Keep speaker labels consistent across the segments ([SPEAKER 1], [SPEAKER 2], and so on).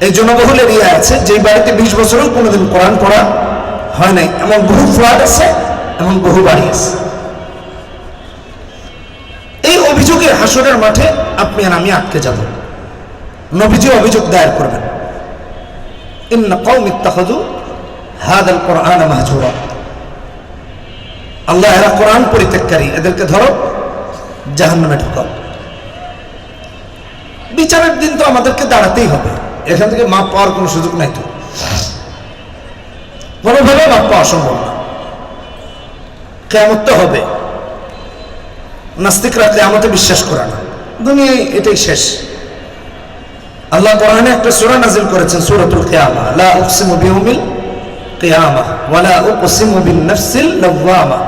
[SPEAKER 1] এই জনবহুল এরিয়া আছে, যেই বাড়িতে বিশ বছরেও কোনোদিন কোরআন পড়া হয় নাই, এমন বহু ফ্ল্যাট আছে, এমন বহু বাড়ি আছে। এই অভিযোগের হাসরের মাঠে আপনি আর আমি আটকে যাব। নবীজি অভিযোগ দায়ের করবেন। ইন্না কওম ইত্তাখাযু হাদাল কোরআন আল্লাহ এরা কোরআন পরিত্যাগকারী, এদেরকে ধরো, জাহান্নামে ঢুকাও। বিচারের দিন তো আমাদেরকে দাঁড়াতেই হবে। এখান থেকে মাপ পাওয়ার কোনো সুযোগ নাই তো। কোনোভাবে মাপ পাওয়া সম্ভব না। কেমত তো হবে। নাস্তিকরা কেয়ামতে বিশ্বাস করে না। দুনিয়ায় এটাই শেষ। আল্লাহ কোরআনে একটা সূরা নাজিল করেছেন, সূরাতুল কিয়ামা। লা উকসিমু বিয়াউমিল কিয়ামা ওয়ালা উকসিমু বিন নাফসিল লাওয়ামা।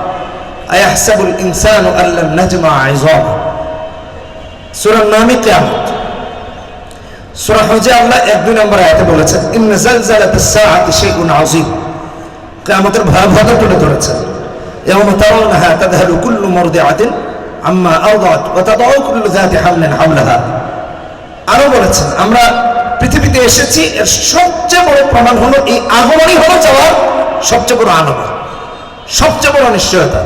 [SPEAKER 1] আয়াহসাবুল ইনসানু আল্লাম নাজমা ইযামা সূরার নামই কিয়ামত। এক, দুই নম্বর বলেছেন তুলে ধরেছেন এবং আরও বলেছেন, আমরা পৃথিবীতে এসেছি, এর সবচেয়ে বড় প্রমাণ হলো, এই আগমনই হলো যাওয়ার সবচেয়ে বড় আনন্দ, সবচেয়ে বড় অনিশ্চয়তা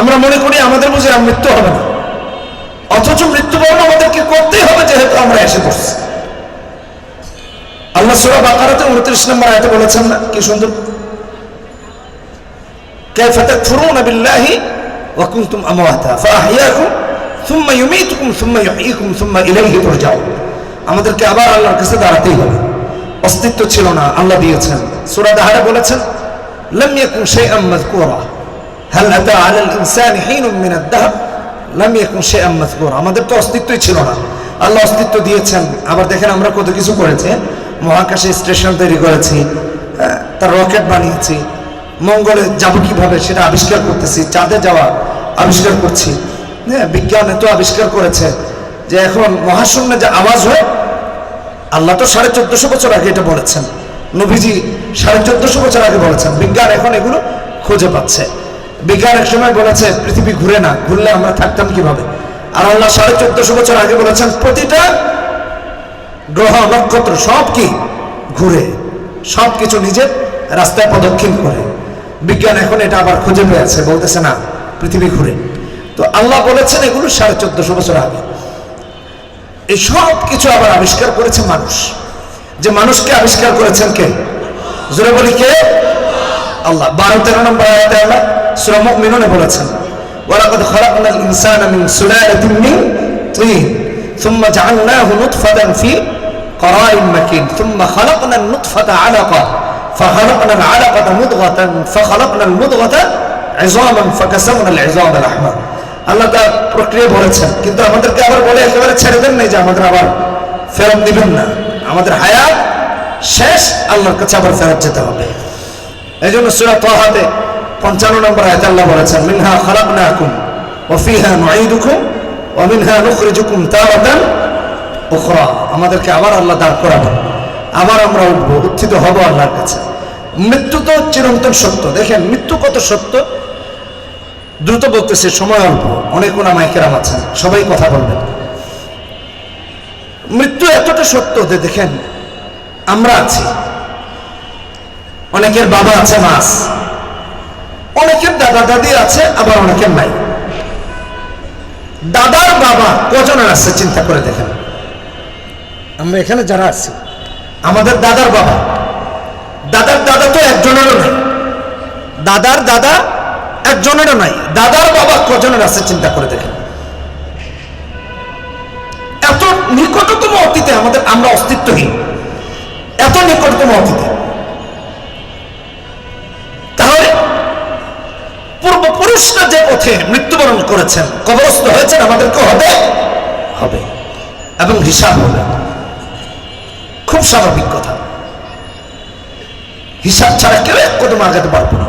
[SPEAKER 1] আমরা মনে করি আমাদের বুঝে মৃত্যু হবে না। অথচ মৃত্যুবরণ আমাদেরকে করতেই হবে যেহেতু আমরা এসে পড়ছি আল্লাহ সুরা বাকারাতে উনত্রিশ নম্বর আয়তে বলেছেন না কি সুন্দর كيف تكفرون بالله وكنتم أمواتا فأحياكم ثم يميتكم ثم يحييكم ثم إليه ترجعون আমাদেরকে আবার আল্লাহর কাছে দাঁড়াতেই হবে অস্তিত্ব ছিল না আল্লাহ দিয়েছেন সূরা দাহারে বলেছেন لم يكن شيئا مذكورا هل أتى على الإنسان حين من الدهر নামি এখন সে আমাদের তো অস্তিত্বই ছিল না। আল্লাহ অস্তিত্ব দিয়েছেন। আবার দেখেন আমরা কত কিছু করেছি। মহাকাশে স্টেশন তৈরি করেছি তার রকেট বানিয়েছি, মঙ্গলে যাব কীভাবে সেটা আবিষ্কার করতেছি, চাঁদে যাওয়া আবিষ্কার করছি। হ্যাঁ বিজ্ঞান এত আবিষ্কার করেছে যে এখন মহাশূন্যে যে আওয়াজ হয়, আল্লাহ তো সাড়ে চোদ্দশো বছর আগে এটা বলেছেন। নবীজি সাড়ে চোদ্দশো বছর আগে বলেছেন। বিজ্ঞান এখন এগুলো খুঁজে পাচ্ছে। বিজ্ঞান এক সময় বলেছে, পৃথিবী ঘুরে না, ঘুরলে আমরা থাকতাম কীভাবে? আর আল্লাহ সাড়ে চোদ্দশো বছর আগে বলেছেন, প্রতিটা গ্রহ, নক্ষত্র সব কি? ঘুরে। সব কিছু নিজের রাস্তায় প্রদক্ষিণ করে। বিজ্ঞান এখন এটা আবার খুঁজে পেয়েছে, বলতেছে, না, পৃথিবী ঘুরে। তো আল্লাহ বলেছেন এগুলো সাড়ে চোদ্দশো বছর আগে। এই সব কিছু আবার আবিষ্কার করেছে মানুষ। যে মানুষকে আবিষ্কার করেছেন কে? জোরে বলি, কে? আল্লাহ। বারো, তেরো নম্বর আয়াতে আল্লাহ সূরা মুমিনুনে বলেছেন ওয়ালাকাদ খালাকনাল ইনসানা মিন সুলালাতিন মিন তিন ثم جعلناه نطفة في قرار مكين ثم خلقنا النطفة علقة فخلقنا العلقة مضغة فخلقنا المضغة عظاما فكسونا العظام لحما আল্লাহ তার প্রক্রিয়া বলেছেন কিন্তু আমাদেরকে আবার বলে একেবারে ছেড়ে দেন নাই যে আমাদের আবার ফেরত দিবেন না আমাদের হায়াত শেষ আল্লাহর কাছে আবার ফেরত যেতে হবে এই জন্য সুরা তহাতে পঞ্চান্ন নম্বর আয়তে আল্লাহ বলেছেন, মিনহা খালাকনাকুম, ওয়া ফিহা নুঈদুকুম, ওয়া মিনহা নুখরিজুকুম তারাতান আমাদেরকে আবার আল্লাহ দাঁড় করাবেন। আবার আমরা উঠবো, উত্থিত হব আল্লাহর কাছে। মৃত্যু তো চিরন্তন সত্য। দেখেন, মৃত্যু কত সত্য? দ্রুত বলতেছে, সময় অল্প। অনেক ওনামায় কেরাম আছেন, সবাই কথা বলবেন। মৃত্যু এতটা সত্য যে দেখেন, আমরা আছি। অনেকের বাবা আছে মাস অনেকের দাদা দাদি আছে, আবার অনেকের নাই। দাদার বাবা কজনের আছে, চিন্তা করে দেখেন। আমরা এখানে যারা আছি, আমাদের দাদার বাবা। দাদার দাদা তো একজনেরও নাই। দাদার দাদা একজনেরও নাই। দাদার বাবা কজনের আছে, চিন্তা করে দেখেন। এত নিকটতম অতীতে আমাদের, আমরা অস্তিত্বহীন। এত নিকটতম অতীতে। পূর্বপুরুষরা যে পথে মৃত্যুবরণ করেছেন, কবরস্থ হয়েছেন, আমাদেরকে হবে? হবে। এবং হিসাব হবে। খুব স্বাভাবিক কথা। হিসাব ছাড়া কেউ এক কদম আগাতে পারব না।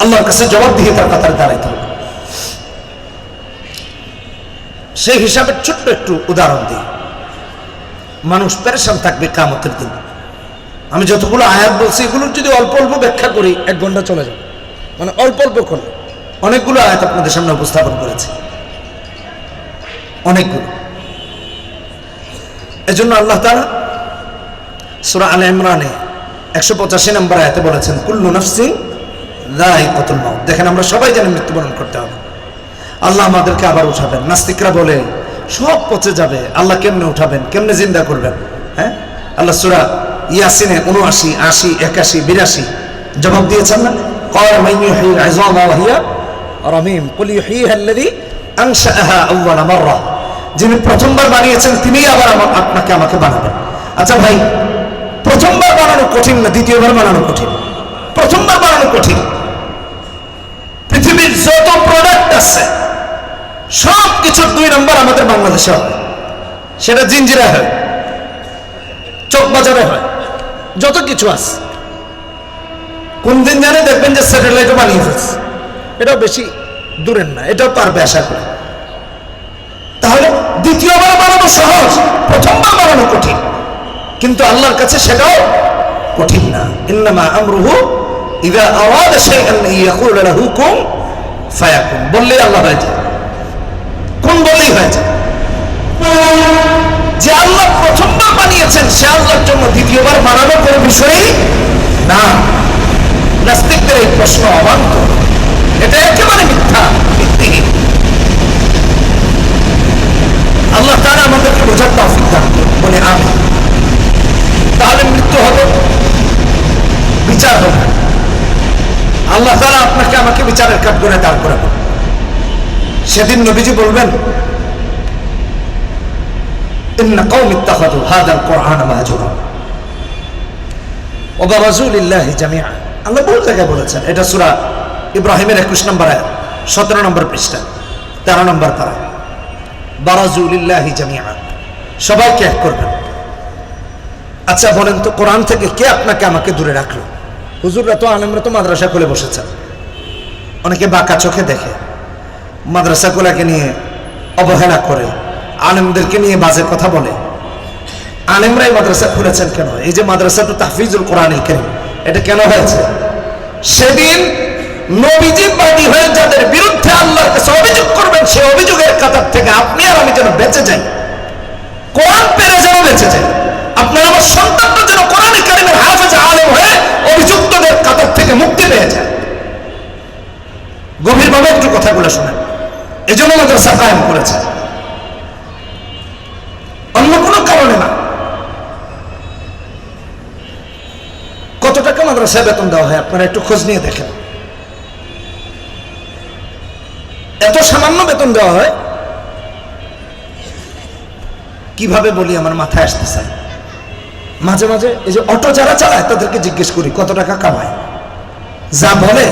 [SPEAKER 1] আল্লাহর কাছে জবাব দিয়ে তার কাতারে দাঁড়াইতে হবে। সেই হিসাবের ছোট্ট একটু উদাহরণ দিই। মানুষ পেরেশান থাকবে কামতের দিন। আমি যতগুলো আয়াত বলছি, এগুলোর যদি অল্প অল্প ব্যাখ্যা করি, এক ঘণ্টা চলে যাবে। মানে অল্প অল্প করে। অনেকগুলো আয়াত আপনাদের সামনে উপস্থাপন করেছি। অনেকগুলো। এজন্য আল্লাহ তাআলা সূরা আলে ইমরানে একশো পঁচাশি নম্বর আয়াতে বলেছেন, কুল্লু নাফসিন যায়িকাতুল মাউত। দেখেন, আমরা সবাই জানি মৃত্যুবরণ করতে হবে। আল্লাহ আমাদেরকে আবার উঠাবেন। নাস্তিকরা বলে, সব পচে যাবে। আল্লাহ কেমনে উঠাবেন? কেমনে জিন্দা করবেন? হ্যাঁ? আল্লাহ সুরা ইয়াসিনে উনআশি, আশি, একাশি, বিরাশি জবাব দিয়েছেন না? قال من يحيي العظام وهي رميم قل يحييها الذي أنشأها أول مرة যিনি প্রথমবার বানিয়েছেন তিনিই আবার আমা- আপনাকে আমাকে বানাবেন আচ্ছা ভাই প্রথমবার বানানো কঠিন না দ্বিতীয়বার বানানো কঠিন প্রথমবার বানানো কঠিন পৃথিবীর যত প্রোডাক্ট আছে সব কিছুর দুই নম্বর আমাদের বাংলাদেশে হবে সেটা জিঞ্জিরা হয় চোখ বাজারে হয় যত কিছু আছে কোন দিন জানে দেখবেন যে স্যাটেলাইটও বানিয়ে ফেলছে। এটাও বেশি দূরের না, এটাও পারবে আশা করি তাহলে দ্বিতীয়বার বানানো সহজ, প্রথমবার বানানো কঠিন। কিন্তু আল্লাহর কাছে সেটাও কঠিন না। ইন্নামা আমরুহু ইদা আওয়াদ শাইআন ইয়াকুল লাহু কুন ফায়াকুন। বললে আল্লাহ হয়ে যায়। কোন বললেই হয়ে যায়। যে আল্লাহ প্রথমবার বানিয়েছেন, সে আল্লাহর জন্য দ্বিতীয়বার বানানো কোনো বিষয়ই না। নাস্তিকদের এই প্রশ্ন অবান্ত এটা একেবারে মিথ্যা ভিত্তিহীন আল্লাহ তারা আমাদেরকে বোঝার তৌফিক দান করুন। বলে আমি তাহলে মৃত্যু হবে বিচার হবে আল্লাহ তারা আপনাকে আমাকে বিচারের কাঠ করে দাঁড় করাবেন সেদিন নবীজি বলবেন إن قوم اتخذوا هذا القرآن مهجورا وبرزوا لله جميعا আল্লাহ বহু জায়গায় বলেছেন? এটা সুরা ইব্রাহিমের একুশ নম্বর আয়াত, সতেরো নম্বর পৃষ্ঠা, তেরো নম্বর পারা। বারাজুলিল্লাহি জামিয়া সবাইকে এক করবেন। আচ্ছা বলেন তো, কোরআন থেকে কে আপনাকে আমাকে দূরে রাখল? হুজুররা তো আলেমরা তো মাদ্রাসা খুলে বসেছেন। অনেকে বাঁকা চোখে দেখে। মাদ্রাসাগুলোকে নিয়ে অবহেলা করে, আলেমদেরকে নিয়ে বাজে কথা বলে। আলেমরাই মাদ্রাসা খুলেছেন কেন? এই যে মাদ্রাসা তো তাহফিজুল কোরআনিল কেন? এটা কেন হয়েছে? সেদিন নবীজি বাদী হয়ে যাদের বিরুদ্ধে আল্লাহর কাছে অভিযোগ করবেন সেই অভিযোগের কাতার থেকে আপনি আর আমি যেন বেঁচে যাই। কোরআন পেরে যেন বেঁচে যাই। আপনার আমার সন্তানটা যেন কোরআন কারিমের হাফেজ আলেম হয়ে অভিযুক্তদের কাতার থেকে মুক্তি পেয়ে যায়। গভীরভাবে একটু কথাগুলো শোনেন। এই জন্য মাদ্রাসা কায়েম করেছে অন্য কোনো কারণে না কত টাকা মাদ্রাসায় বেতন দেওয়া হয়, আপনারা একটু খোঁজ নিয়ে দেখেন। এত সামান্য বেতন দেওয়া হয়, কীভাবে বলি আমার মাথায় আসতেছে? না। মাঝে মাঝে এই যে অটো যারা চালায়, তাদেরকে জিজ্ঞেস করি, কত টাকা কামায়? যা বলে,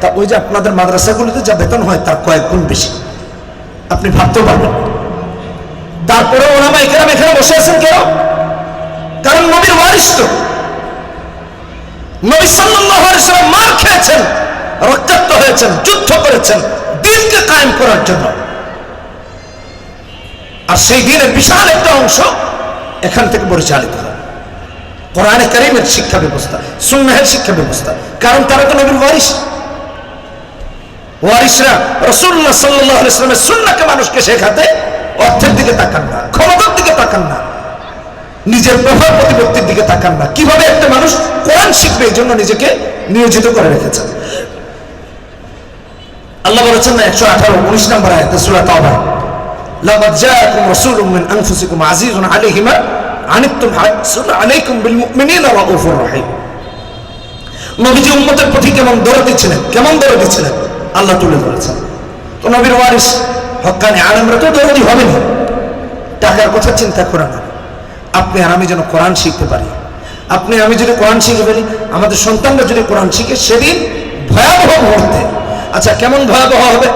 [SPEAKER 1] তা ওই যে আপনাদের মাদ্রাসাগুলিতে যা বেতন হয়, তার কয়েক গুণ বেশি। আপনি ভাবতেও পারবেন। তারপরে ওনামা এখানে এখানে বসে আছেন কেন? কারণ নবীর ওয়ারিস তো। নবী সাল্লাল্লাহু আলাইহি মার খেয়েছেন, রক্তাক্ত হয়েছেন, যুদ্ধ করেছেন, দিনকে কায়েম করার জন্য। আর সেই দিনের বিশাল একটা অংশ এখান থেকে পরিচালিত হয়। কোরআনে কারিমের শিক্ষা ব্যবস্থা, সুন্নাহের শিক্ষা ব্যবস্থা। কারণ তারা তো নবীর ওয়ারিস ওয়ারিসরা রসুল্লাহ সাল্লাহ ইসলামের সুন্নাকে মানুষকে শেখাতে অর্থের দিকে তাকান না, ক্ষমতার দিকে তাকান না। নিজের প্রভাব প্রতিপত্তির দিকে তাকান না। কীভাবে একটা মানুষ কোরআন শিখবে এই জন্য নিজেকে নিয়োজিত করে রেখেছেন? আল্লাহ বলেছেন না, একশো আঠারো, উনিশ নম্বর আয়াতে, সূরা তাওবা। মিন আনফুসিকুম আজিজুন আলাইকুম বিল নবীজি উম্মতের প্রতি কেমন কেমন দরদি ছিলেন আল্লাহ তুলে ধরেছেন। তো নবীর ওয়ারিস হক্কানি আলমরা তো দরদি হবে না টাকার কথা চিন্তা করে না। আপনি আর আমি যেন কোরআন শিখতে পারি। আপনি আমি যদি কোরআন শিখে ফেলি, আমাদের সন্তানরা যদি কোরআন শিখে, সেদিন ভয়াবহ মুহূর্তে। আচ্ছা কেমন ভয়াবহ হবে?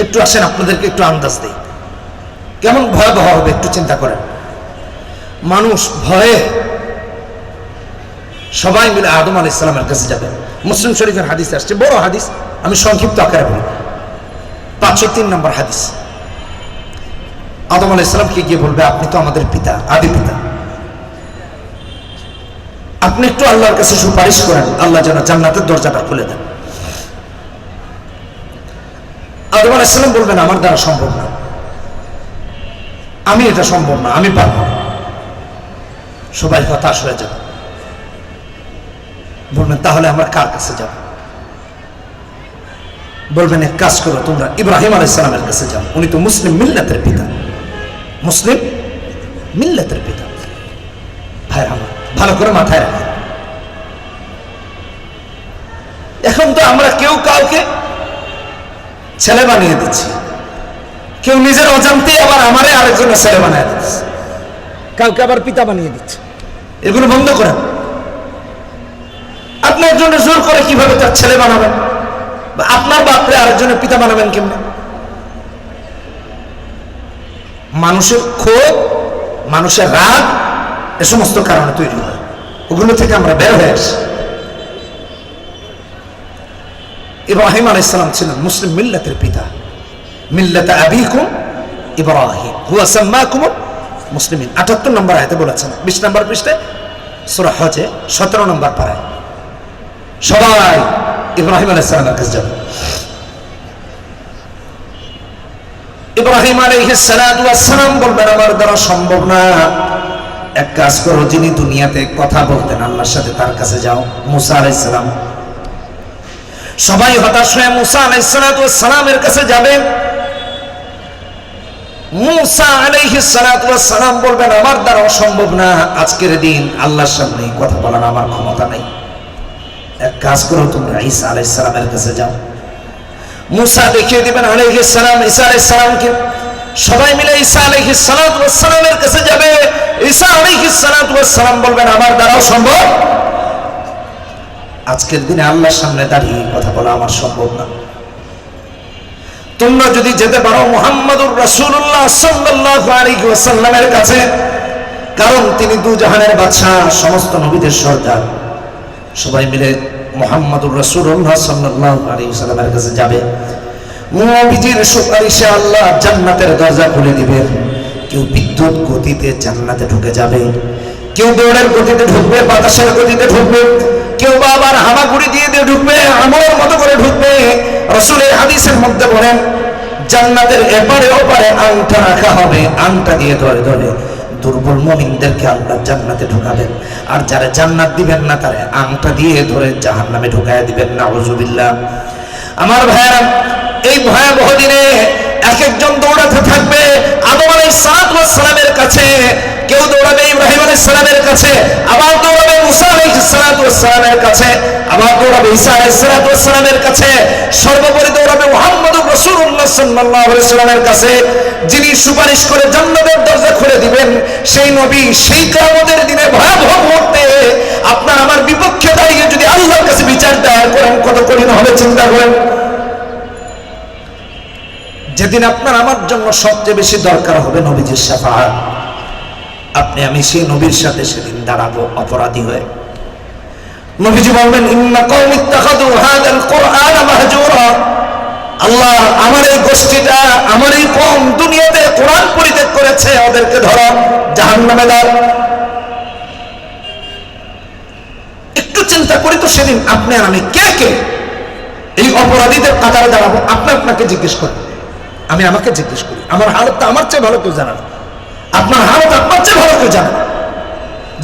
[SPEAKER 1] একটু আসেন, আপনাদেরকে একটু আন্দাজ দিই। কেমন ভয়াবহ হবে একটু চিন্তা করেন। মানুষ ভয়ে সবাই মিলে আদম আলি ইসলামের কাছে যাবে। মুসলিম শরীফের হাদিস আসছে, বড় হাদিস, আমি সংক্ষিপ্ত আকারে বলি। পাঁচশো তিন নম্বর হাদিস। আদম আলাহ ইসলামকে গিয়ে বলবে, আপনি তো আমাদের পিতা, আদি পিতা। আপনি একটু আল্লাহর কাছে সুপারিশ করেন, আল্লাহ যেন জান্নাতের দরজাটা খুলে দেন। আদম আলাহ ইসলাম বলবেন, আমার দ্বারা সম্ভব না। আমি এটা সম্ভব না, আমি পারব না। সবাই হতাশ হয়ে যাবে। বলবেন, তাহলে আমরা কার কাছে যাব? বলবেন, এক কাজ করো, তোমরা ইব্রাহিম আলাইসালামের কাছে যাও। উনি তো মুসলিম মিল্লাতের পিতা। মুসলিম মিল্লাতের পিতা। ভাই আমার ভালো করে মাথায় রাখেন এখন তো আমরা কেউ কাউকে ছেলে বানিয়ে দিচ্ছি। কেউ নিজের অজান্তে আবার আমারে আরেকজনের ছেলে বানিয়ে দিচ্ছে। কাউকে আবার পিতা বানিয়ে দিচ্ছে। এগুলো বন্ধ করেন। আপনি একজনের জোর করে কীভাবে তার ছেলে বানাবেন? আপনার বাপরে আরেকজনের পিতা বানাবেন কেমনে? মানুষের ক্ষোভ, মানুষের রাগ, এ সমস্ত কারণে তৈরি হয়। ওগুলো থেকে আমরা বের হয়ে আসি। ইব্রাহিম আলাইসালাম ছিলেন মুসলিম মিল্লাতের পিতা। মিল্লাত আবিকুম ইব্রাহিম। হুয়া সাম্মাকুম মুসলিমিন। আটাত্তর নম্বর আয়তে বলেছেন, বিশ নম্বর পৃষ্ঠে, সুরা হজে সতেরো নম্বর পাড়ায় সবাই ইব্রাহিম আলাইসালামের কাছে যাবে। ইব্রাহিম আলাইহিসসালাম বলবেন, আমার দ্বারা সম্ভব না। এক কাজ করো, যিনি দুনিয়াতে কথা বলতেন, আল্লাহর সাথে তার কাছে যাও। মুসা আলাইসালাম সবাই হতাশ হয়ে মুসা আলাইসালামের কাছে যাবে। মুসা আলাইহিসসালাম বলবেন, আমার দ্বারা সম্ভব না। আজকের দিন আল্লাহর সামনে কথা বলার আমার ক্ষমতা নেই। এক কাজ করো, তোমরা ঈসা আলাইসালামের কাছে যাও। মুসা দেখিয়ে দিবেন, আলাইহিস সালাম, ঈসা আলাইহিস সালামকে। সবাই মিলে ঈসা আলাইহিস সালাতু কাছে যাবে। ঈসা আলাইহিস সালাতু বলবেন, আমার দ্বারাও সম্ভব? আজকের দিনে আল্লাহর সামনে দাঁড়িয়ে কথা বলা আমার সম্ভব না। তোমরা যদি যেতে পারো মুহাম্মদুর রাসূলুল্লাহ সাল্লাল্লাহু কাছে, কারণ তিনি দু জাহানের বাদশাহ, সমস্ত নবীদের সর্দার। সবাই মিলে মোহাম্মদুর রসুল্লাহ সাল্লাল্লাহু আলাইহি সাল্লামের কাছে যাবে। নবীজির সুপারিশে আল্লাহ জান্নাতের দরজা খুলে দিবেন কেউ বিদ্যুৎ গতিতে জান্নাতে ঢুকে যাবে। কেউ দৌড়ের গতিতে ঢুকবে, বাতাসের গতিতে ঢুকবে। কেউ বা আবার হামাগুড়ি দিয়ে দিয়ে ঢুকবে আমলের মতো করে ঢুকবে। রসুলের হাদিসের মধ্যে বলেন, জান্নাতের এপারে ওপারে আংটা রাখা হবে, আংটা দিয়ে ধরে ধরে। দুর্বল মমিনদেরকে আল্লাহ জান্নাতে ঢুকাবেন। আর যারা জান্নাত দিবেন না, তারা আংটা দিয়ে ধরে জাহান নামে ঢুকায় দিবেন। না হজুবিল্লাহ আমার ভাইয়ারা, এই ভয়াবহ দিনে এক একজন দৌড়াতে থাকবে আদম আলাই সালামের কাছে। কেউ দৌড়াবে ইব্রাহিম আলাই সালামের কাছে। আবার দৌড়াবে কাছে কাছে কাছে, যিনি সুপারিশ করে জান্নাতের দরজা খুলে দিবেন, সেই নবী সেই কিয়ামতের দিনে ভয়াবহ মুহূর্তে আপনার আমার বিপক্ষে দাঁড়িয়ে যদি আল্লাহর কাছে বিচার দায়ের করেন কত কঠিন হবে চিন্তা করেন। যেদিন আপনার আমার জন্য সবচেয়ে বেশি দরকার হবে নবীজির সাফাহাত আপনি, আমি সেই নবীর সাথে সেদিন দাঁড়াবো অপরাধী হয়ে। নবীজি বলবেন আল্লাহ আমার এই গোষ্ঠীটা, আমার এই কম দুনিয়াতে কোরআন পরিত্যাগ করেছে, ওদেরকে ধরো জাহান্নামে দাও। একটু চিন্তা করি তো সেদিন আপনি আর আমি কে কে? এই অপরাধীদের কাতারে দাঁড়াবো, আপনি আপনাকে জিজ্ঞেস করেন। আমি আমাকে জিজ্ঞেস করি, আমার হালত আমার চেয়ে ভালো কেউ জানা না। আপনার হালত আপনার চেয়ে ভালো কেউ জানে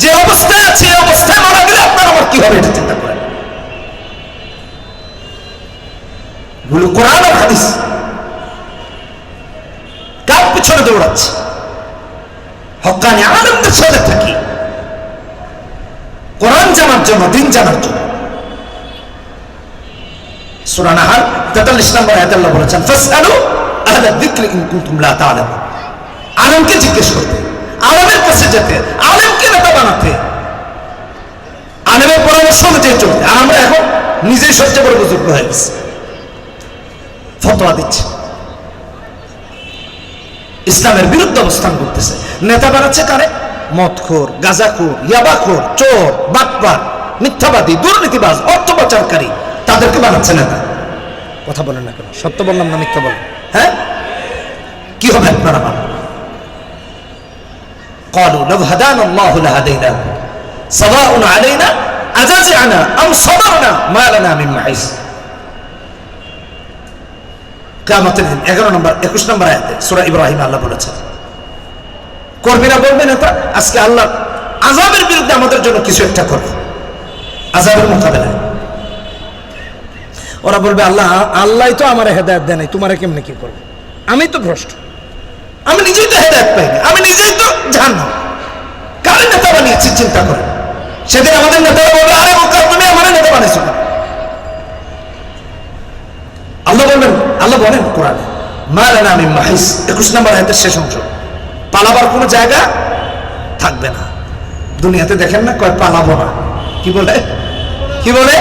[SPEAKER 1] যে অবস্থায় আছে অবস্থায় মারা গেলে আপনার আমার কি হবে এটা চিন্তা করেন। এগুলো কোরআন আর হাদিস। কার পিছনে দৌড়াচ্ছে? হকানি আনন্দের সাথে থাকি। কোরআন জানার জন্য, দিন জানার জন্য। সুরানাহার তেতাল্লিশ নম্বর আয়াতাল্লাহ বলেছেন, ফাসআলু আহলা যিকরি ইন কুনতুম লা আলেমকে জিজ্ঞেস করতে আলেমের কাছে যেতে, আলেমকে নেতা বানাতে। আলেমের পরামর্শ অনুযায়ী চলতে আর আমরা এখন নিজেই সবচেয়ে বড় বুজুর্গ হয়ে গেছি। ফতোয়া দিচ্ছে। ইসলামের বিরুদ্ধে অবস্থান করতেছে। নেতা বানাচ্ছে কারে? মদখোর, গাজাখোর, ইয়াবাখোর, চোর, বাটপার, মিথ্যাবাদী, দুর্নীতিবাজ, অর্থ পাচারকারী, তাদেরকে বানাচ্ছে নেতা। কথা বলেন না কেন? সত্য বললাম না মিথ্যা বললাম? হ্যাঁ? কি হবে আপনারা قالوا لو هدانا الله لهديناكم سواء علينا أجزعنا أم صبرنا ما لنا من محيص কামতের দিন এগারো নম্বর একুশ নম্বর আয়াতে সুরা ইব্রাহিম আল্লাহ বলেছেন করবি না বলবে নেতা আজকে আল্লাহ আজাবের বিরুদ্ধে আমাদের জন্য কিছু একটা করবে আজাবের মোকাবেলায় ওরা বলবে আল্লাহ আল্লাহ তো আমার হেদায়ত দেয় নাই তোমারে কেমনে কি করবে আমি তো ভ্রষ্ট আমি নিজেই তো হেদায়ত পাইনি আমি নিজেই তো জানো কারে নেতা বানিয়েছি, চিন্তা করে সেদিন আমাদের নেতারা বলবে আরে বোকা তুমি আমার নেতা বানিয়েছো আল্লাহ বলবেন, আল্লাহ বলেন কোরআনে আমি মাহিস। একুশ নম্বর আয়াতের শেষ অংশ। পালাবার কোনো জায়গা থাকবে না। দুনিয়াতে দেখেন না কয় পালাবো না। কি বলে? কি বলে?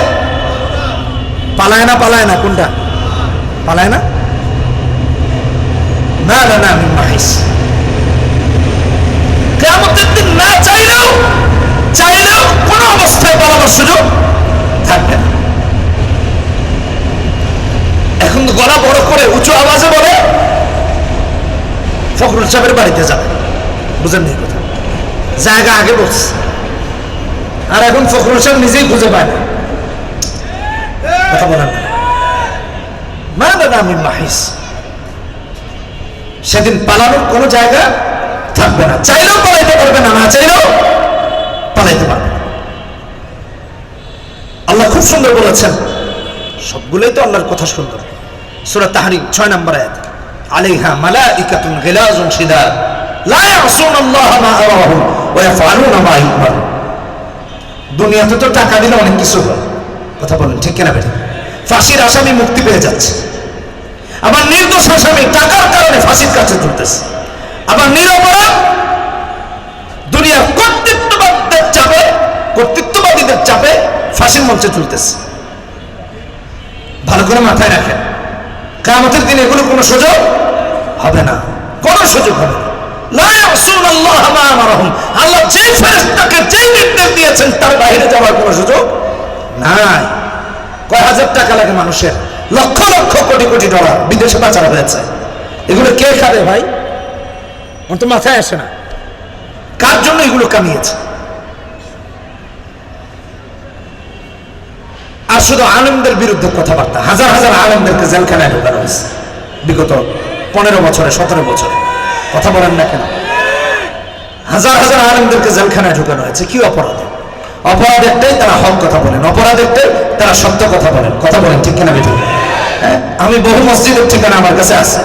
[SPEAKER 1] পালায় না পালায় না, কোনটা? পালায় না? না না না, আমি মাহিস কেমতের দিন না চাইলেও চাইলেও কোনো অবস্থায় পালাবার সুযোগ থাকবে না। এখন গলা বড় করে উঁচু আওয়াজে বলে, ফখরুল সাহেবের বাড়িতে যাবে। বুঝেন নি কথা? জায়গা আগে বলছে। আর এখন ফখরুল সাহেব নিজেই খুঁজে পায় না। কথা বলেন না না না, আমি মাহিস। সেদিন পালানোর কোনো জায়গা থাকবে না। চাইলেও পালাইতে পারবে না না চাইলেও পালাইতে পারবে আল্লাহ খুব সুন্দর বলেছেন, সবগুলোই তো আল্লাহর কথা সুন্দর সূরা তাহরিম ছয় নম্বর আয়াত, আলাইহা মালাইকাতুন গিলাজুন শিদাদ, লা ইয়াসুন আল্লাহ মা আরাহুম ওয়া ইয়াফআলুনা মা ইউমার দুনিয়াতে তো টাকা দিলে অনেক কিছু হয়। কথা বলেন, ঠিক কিনা বেটা? ফাঁসির আসামি মুক্তি পেয়ে যাচ্ছে। আবার নির্দোষ আসামি টাকার কারণে ফাঁসির কাছে ঝুলতেছে আবার নিরপরাধ দুনিয়ার কর্তৃত্ববাদীদের চাপে কর্তৃত্ববাদীদের চাপে ফাঁসির মঞ্চে চলতেছে ভালো করে মাথায় রাখেন। কামতের দিনে এগুলো কোনো সুযোগ হবে না। কোনো সুযোগ হবে না। আল্লাহ যেই নির্দেশ দিয়েছেন, তার বাইরে যাওয়ার কোনো সুযোগ নাই। কয় হাজার টাকা লাগে মানুষের? লক্ষ লক্ষ কোটি কোটি ডলার বিদেশে পাচার হয়েছে। এগুলো কে খাবে ভাই? তো মাথায় আসে না। কার জন্য এগুলো কামিয়েছে? আর শুধু আনন্দের বিরুদ্ধে কথাবার্তা। হাজার হাজার আনন্দেরকে জেলখানায় ঢোকানো হয়েছে। বিগত পনেরো বছরে, সতেরো বছরে। কথা বলেন না কেন? হাজার হাজার আনন্দেরকে জেলখানায় ঢোকানো হয়েছে। কি অপরাধে? অপরাধ একটাই, তারা হক কথা বলেন। অপরাধ একটাই, তারা সত্য কথা বলেন। কথা বলেন, ঠিক কিনা বেঠিক আমি বহু মসজিদের ঠিকানা আমার কাছে আছে।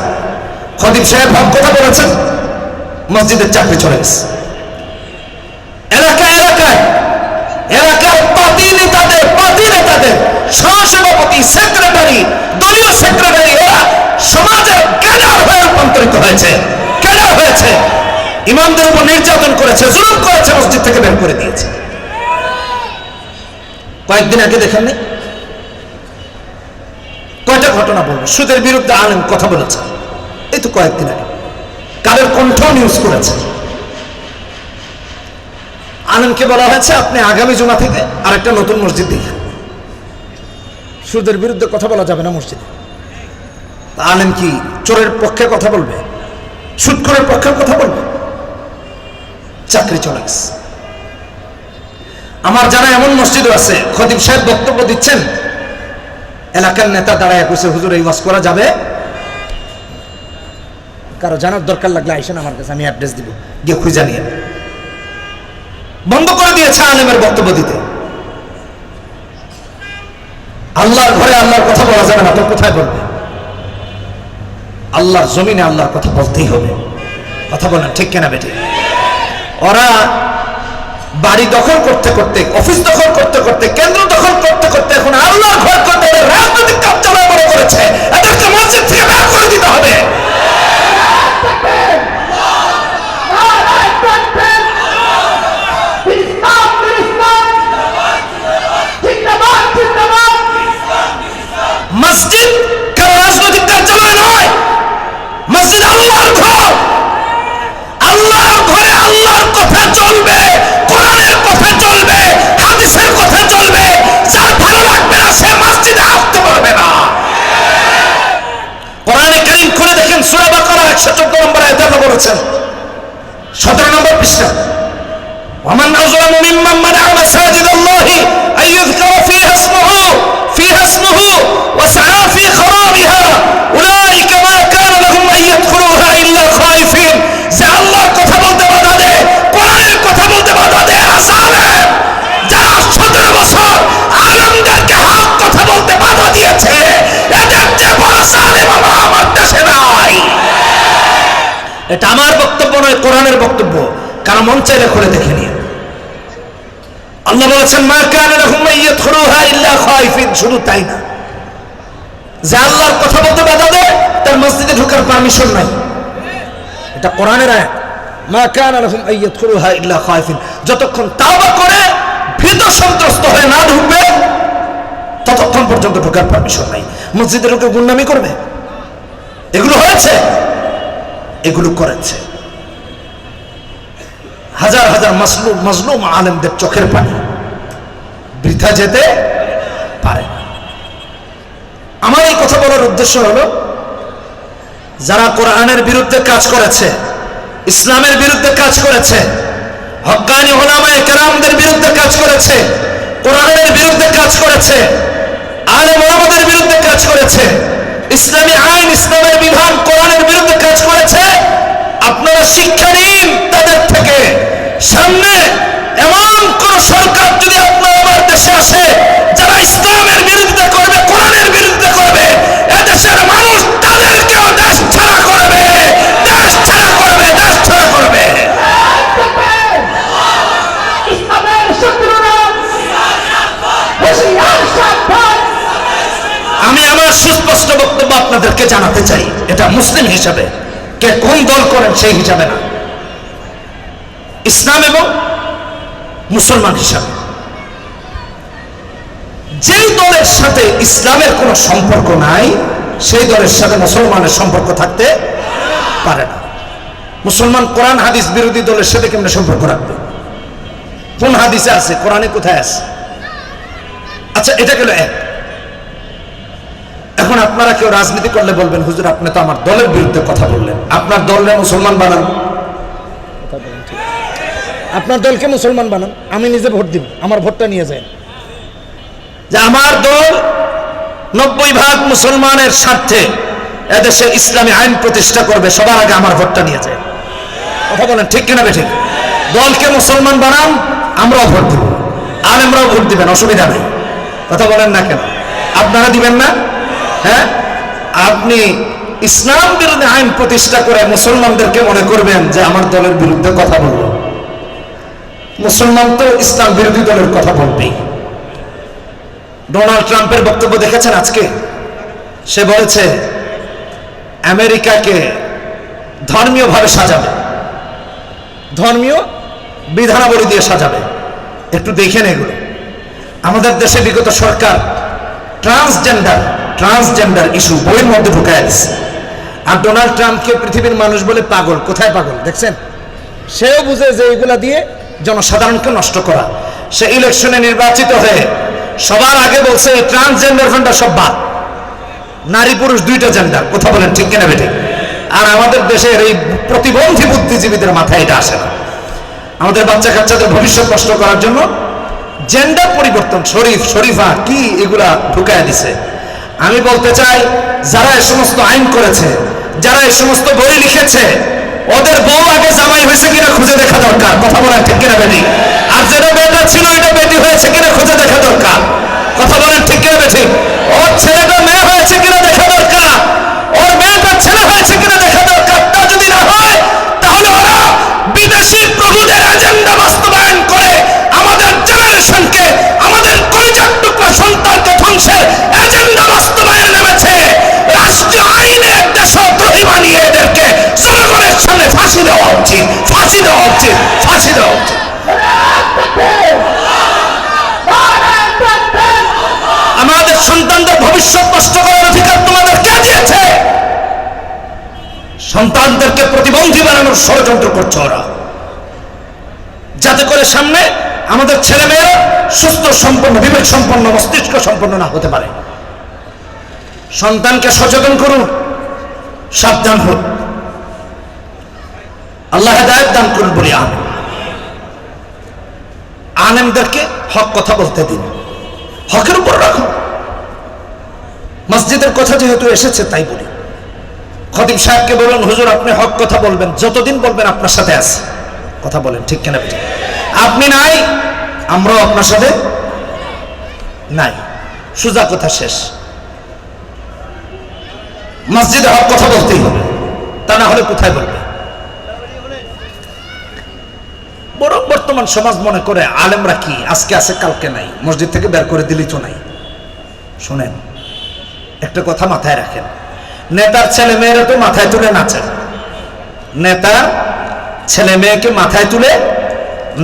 [SPEAKER 1] খদিব সাহেব হক কথা বলেছেন, মসজিদের চাকরি চলে গেছে। এলাকায় এলাকায়, এলাকার পাতি নেতাদের পাতি নেতাদের, সহসভাপতি সেক্রেটারি দলীয় সেক্রেটারি এরা সমাজের ক্যাডার হয়ে রূপান্তরিত হয়েছে, ক্যাডার হয়েছে। ইমামদের উপর নির্যাতন করেছে, জুলুম করেছে, মসজিদ থেকে বের করে দিয়েছে। কয়েকদিন আগে দেখেন নি কয়টা ঘটনা বলব? সুদের বিরুদ্ধে আলেম কথা বলেছে। এই তো কয়েকদিন আগে। কালের কণ্ঠ নিউজ করেছে। আলমকে বলা হয়েছে, আপনি আগামী জমা থেকে আরেকটা নতুন মসজিদ দিলেন সুদের বিরুদ্ধে কথা বলা যাবে না মসজিদে। আলেম কি চোরের পক্ষে কথা বলবে? সুদখোরের পক্ষে কথা বলবে? চাকরি চলে আমার জানা এমন মসজিদও আছে, খতিব সাহেব বক্তব্য দিচ্ছেন এলাকার নেতা দাঁড়ায় কইছে, হুজুর, এই ওয়াজ করা যাবে? কারও জানার দরকার লাগলে আইসেন আমার কাছে, আমি অ্যাড্রেস দিব, গিয়ে খুঁজে নিয়ে বন্ধ করে দিয়েছে আলেমের বক্তব্য দিতে। আল্লাহর ঘরে আল্লাহর কথা বলা যাবে না, তো কোথায় বলবে? আল্লাহর জমিনে আল্লাহর কথা বলতেই হবে। কথা বলেন, ঠিক কেনা বেটে ওরা বাড়ি দখল করতে করতে, অফিস দখল করতে মন চাইলে খুলে দেখে নিয়ে। আল্লাহ বলেছেন, মা শুধু তাই না। যে আল্লাহর কথা বলতে বাধা দেয়, তার মসজিদে ঢোকার পারমিশন নাই। এটা কোরআনের আয়াত। মা যতক্ষণ তাওবা করে, ভীত সন্ত্রস্ত হয়ে না ঢুকবে, ততক্ষণ পর্যন্ত ঢোকার পারমিশন নাই। মসজিদে ঢুকে গুন্ডামি করবে? এগুলো হয়েছে? এগুলো করেছে। হাজার হাজার মাসলুম মজলুম আলেমদের চোখের পানি। বৃথা যেতে পারে আমার এই কথা বলার উদ্দেশ্য হলো, যারা কোরআনের বিরুদ্ধে কাজ করেছে, ইসলামের বিরুদ্ধে কাজ করেছে, হকানি ওলামায়ে কেরামদের বিরুদ্ধে কাজ করেছে, কোরআনের বিরুদ্ধে কাজ করেছে, আলেম ওলামাদের বিরুদ্ধে কাজ করেছে, ইসলামী আইন, ইসলামের বিধান কোরআনের বিরুদ্ধে কাজ করেছে, আপনারা শিক্ষা নিন তাদের থেকে। সামনে এমন কোন সরকার যদি আপনার আমার দেশে আসে, যারা ইসলামের বিরুদ্ধে করবে, কোরআনের বিরুদ্ধে করবে, এদেশের মানুষ তাদেরকেও দেশ ছাড়া করবে, দেশ ছাড়া করবে, দেশ ছাড়া করবে। আমি আমার সুস্পষ্ট বক্তব্য আপনাদেরকে জানাতে চাই। এটা মুসলিম হিসাবে। কে কোন দল করেন সেই হিসাবে না। ইসলাম এবং মুসলমান হিসাবে। যেই দলের সাথে ইসলামের কোনো সম্পর্ক নাই, সেই দলের সাথে মুসলমানের সম্পর্ক থাকতে পারে না। মুসলমান কোরআন, হাদিস বিরোধী দলের সাথে কেমন সম্পর্ক রাখবে? কোন হাদিসে আছে? কোরআনে কোথায় আছে? আচ্ছা এটা গেল এক। এখন আপনারা কেউ রাজনীতি করলে বলবেন, হুজুর, আপনি তো আমার দলের বিরুদ্ধে কথা বললেন। আপনার দলরে মুসলমান বানান?
[SPEAKER 2] আপনার দলকে মুসলমান বানান, আমি নিজে ভোট দিব, আমার ভোটটা নিয়ে যাই।
[SPEAKER 1] যে আমার দল নব্বই ভাগ মুসলমানের স্বার্থে এদেশে ইসলামী আইন প্রতিষ্ঠা করবে, সবার আগে আমার ভোটটা নিয়ে যায় কথা বলেন, ঠিক কিনা বেঠিক? দলকে মুসলমান বানান, আমরাও ভোট দিব। আর আমরাও ভোট দিবেন, অসুবিধা নেই। কথা বলেন না কেন? আপনারা দিবেন না? হ্যাঁ? আপনি ইসলাম বিরোধী আইন প্রতিষ্ঠা করে মুসলমানদেরকে মনে করবেন যে আমার দলের বিরুদ্ধে কথা বলব। মুসলমান তো ইসলাম বিরোধী দলের কথা বলবেই। ডোনাল্ড ট্রাম্পের বক্তব্য দেখেছেন আজকে? সে বলেছে, আমেরিকাকে ধর্মীয়ভাবে সাজাবে। ধর্মীয় বিধানাবলী দিয়ে সাজাবে। একটু দেখেন এগুলো। আমাদের দেশে বিগত সরকার ট্রান্সজেন্ডার ট্রান্সজেন্ডার ইস্যু বইয়ের মধ্যে ঢুকায় দিচ্ছে আর ডোনাল্ড ট্রাম্পকে পৃথিবীর মানুষ বলে পাগল। কোথায় পাগল? দেখছেন? সেও বুঝে যে এগুলা দিয়ে জনসাধারণকে নষ্ট করা। সে ইলেকশনে নির্বাচিত হয়ে সবার আগে বলছে ট্রান্সজেন্ডার ফ্রেন্ডার সব বাদ। নারী পুরুষ দুইটা জেন্ডার কথা বলেন ঠিক কিনা বেঠিক আর আমাদের দেশের এই প্রতিবন্ধী বুদ্ধিজীবীদের মাথায় এটা আসে না। আমাদের বাচ্চা কাচ্চাদের ভবিষ্যৎ নষ্ট করার জন্য জেন্ডার পরিবর্তন, শরীফ, শরীফা কি এগুলা ঢুকায় দিছে। আমি বলতে চাই, যারা এ সমস্ত আইন করেছে, যারা এ সমস্ত বই লিখেছে ওদের বউ আগে জামাই হয়েছে কিনা খুঁজে দেখা দরকার, কথা বলার ঠিক কিনা বেটি? আর যেটা বেটা ছিল, এটা বেটি হয়েছে কিনা খুঁজে দেখা দরকার, কথা বলার ঠিক কিনা বেটি? ওর ছেলেটা মেয়ে হয়েছে কিনা ফাঁসি দেওয়া উচিত ফাঁসি দেওয়া উচিত ফাঁসি দেওয়া উচিত আমাদের সন্তানদের ভবিষ্যৎ নষ্ট করার অধিকার তোমাদের কে দিয়েছে? সন্তানদেরকে প্রতিবন্ধী বানানোর ষড়যন্ত্র করছে ওরা। যাতে করে সামনে আমাদের ছেলে ছেলেমেয়েরা সুস্থ সম্পন্ন, বিবেক সম্পন্ন, মস্তিষ্ক সম্পন্ন না হতে পারে। সন্তানকে সচেতন করুন, সাবধান হন। আল্লাহ হেদায়ত দান করুন বলি, আমেন। আলেমদেরকে হক কথা বলতে দিন। হকের উপর রাখুন। মসজিদের কথা যেহেতু এসেছে, তাই বলি। খতিব সাহেবকে বললেন হুজুর, আপনি হক কথা বলবেন। যতদিন বলবেন, আপনার সাথে আছে। কথা বলেন, ঠিক কেনা আপনি নাই, আমরাও আপনার সাথে নাই। সুজা কথা শেষ। মসজিদে হক কথা বলতেই হবে। তা না হলে কোথায় বলবে? বর্তমান সমাজ মনে করে, আলেমরা কি? আজকে আছে, কালকে নাই। মসজিদ থেকে বের করে দিলি তো নাই। শোনেন, একটা কথা মাথায় রাখেন। নেতার ছেলে মেয়েরা তো মাথায় তুলে নাচে। নেতা ছেলে মেয়েকে মাথায় তুলে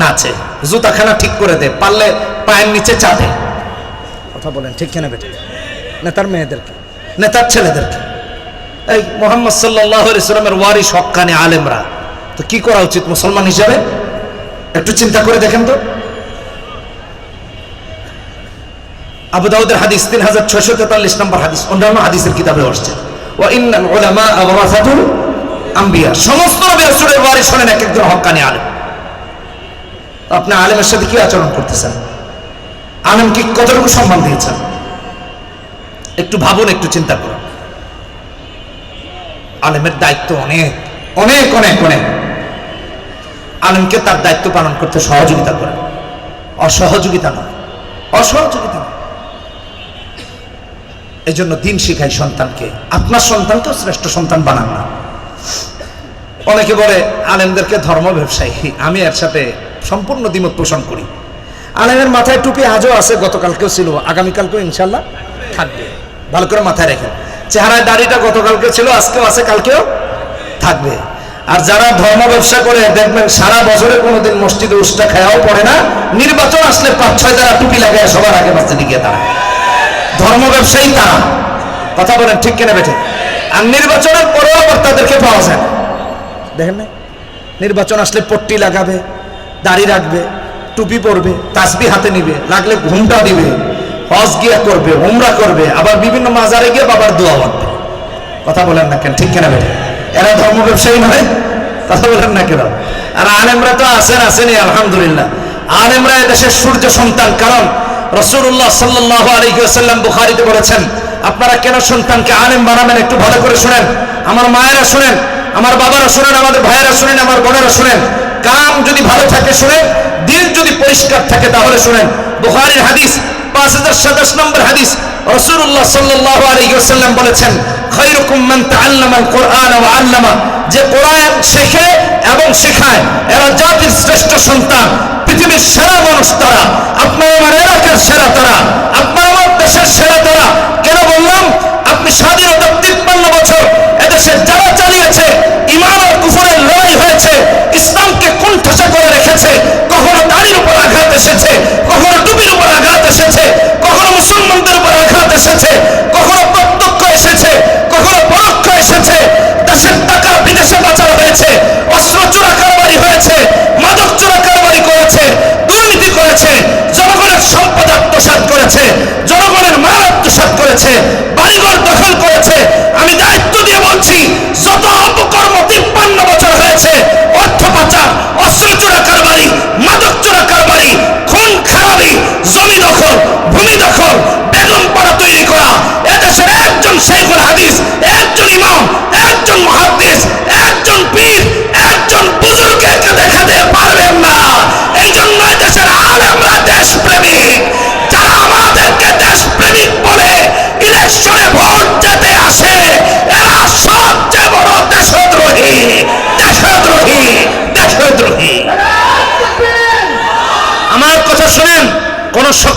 [SPEAKER 1] নাচে। জুতাখানা ঠিক করে দে, পারলে পায়ের নিচে চাঁদে
[SPEAKER 2] কথা বলেন, ঠিক কেনা বেটে? নেতার মেয়েদেরকে
[SPEAKER 1] নেতার ছেলেদেরকে এই মোহাম্মদ সাল্লাহ ইসলামের ওয়ারিস হক্কানি আলেমরা। তো কি করা উচিত মুসলমান হিসাবে? একটু চিন্তা করে দেখেন তো। আবু দাউদের হাদিস তিন হাজার ছয়শো তেতাল্লিশ নম্বর হাদিস, অন্যান্য হাদিসের কিতাবে আসছে। উলামা ওয়ারাসাতুল আম্বিয়া। সমস্ত এক একজন আলেম। আপনি আলেমের সাথে কি আচরণ করতেছেন? আলেমকে কতটুকু সম্মান দিয়েছেন? একটু ভাবুন, একটু চিন্তা করুন। আলেমের দায়িত্ব অনেক অনেক অনেক অনেক। আলেমকে তার দায়িত্ব পালন করতে সহযোগিতা করেন অসহযোগিতা নয় অসহযোগিতা নয়। এই জন্য দিন শিখাই সন্তানকে। আপনার সন্তানকেও শ্রেষ্ঠ সন্তান বানান না। অনেকে বলে, আলেমদেরকে ধর্ম ব্যবসায়ী। আমি এর সাথে সম্পূর্ণ দ্বিমত পোষণ করি।
[SPEAKER 2] আলেমের মাথায় টুপি আজও আছে, গতকালকেও ছিল। আগামীকালকেও ইনশাল্লাহ
[SPEAKER 1] থাকবে। ভালো করে মাথায় রেখে চেহারায় দাড়িটা গতকালকে ছিল, আজকেও আছে, কালকেও থাকবে। আর যারা ধর্ম ব্যবসা করে, দেখবেন সারা বছরে কোনোদিন মসজিদে উষ্টা খায়াও পড়ে না। নির্বাচন আসলে পাঁচ ছয় যারা টুপি লাগায় সবার আগে মসজিদে গিয়ে দাঁড়ায়। ধর্ম ব্যবসায়ী তারা। কথা বলেন ঠিক কেনা বেঠে? আর নির্বাচনের পরেও আবার তাদেরকে পাওয়া যায়।
[SPEAKER 2] দেখেন না?
[SPEAKER 1] নির্বাচন আসলে পট্টি লাগাবে, দাড়ি রাখবে, টুপি পরবে তাসবি হাতে নিবে, লাগলে ঘুমটা দিবে, হজ গিয়া করবে, উমরা করবে, আবার বিভিন্ন মাজারে গিয়ে বাবার দোয়া মানবে কথা বলেন না কেন? ঠিক কেনা বেটে এরা ধর্ম ব্যবসায়ী নয়, কথা বলেন না কেন? আর আলেমরা তো আছেন আসেনি আলহামদুলিল্লাহ। আলেমরা এদেশের সূর্য সন্তান, কারণ রসুল্লাহ সাল্লাহ আলহিহাল্লাম বুখারিতে বলেছেন, আপনারা কেন সন্তানকে আলেম বানাবেন? একটু ভালো করে শুনেন। আমার মায়েরা শুনেন, আমার বাবারা শুনেন, আমাদের ভাইয়েরা শুনেন, আমার বোনেরা শুনেন। কাম যদি ভালো থাকে শুনেন দিল যদি পরিষ্কার থাকে তাহলে শুনেন। বুখারির হাদিস, পাঁচ হাজার সাতাশ নম্বর হাদিস রসুল্লাহ সাল্লাহ আলহিহাল্লাম বলেছেন খৈরকুম মান ওয়া আল্লামা যে শেখে এবং শেখায়, এরা জাতির শ্রেষ্ঠ সন্তান, পৃথিবীর সেরা মানুষ তারা আমার এলাকার সেরা তারা আমার দেশের সেরা তারা। কেন বললাম? আপনি স্বাধীনতা তিপ্পান্ন বছর এদেশে যারা চালিয়েছে ইমান আর কুফরের লড়াই হয়েছে, ইসলামকে কুণ্ঠাসা করে রেখেছে এসেছে। কখনো টুপির উপর আঘাত এসেছে। কখনো মুসলমানদের উপর আঘাত এসেছে। কখনো প্রত্যক্ষ এসেছে। কখনো পরোক্ষ এসেছে। দেশের টাকা বিদেশে পাচার হয়েছে। অস্ত্র চোরা কারবারি হয়েছে। মাদক চোরা কারবারি করেছে। দুর্নীতি করেছে। জনগণের সম্পদ আত্মসাৎ করেছে। জনগণের মাল আত্মসাৎ করেছে।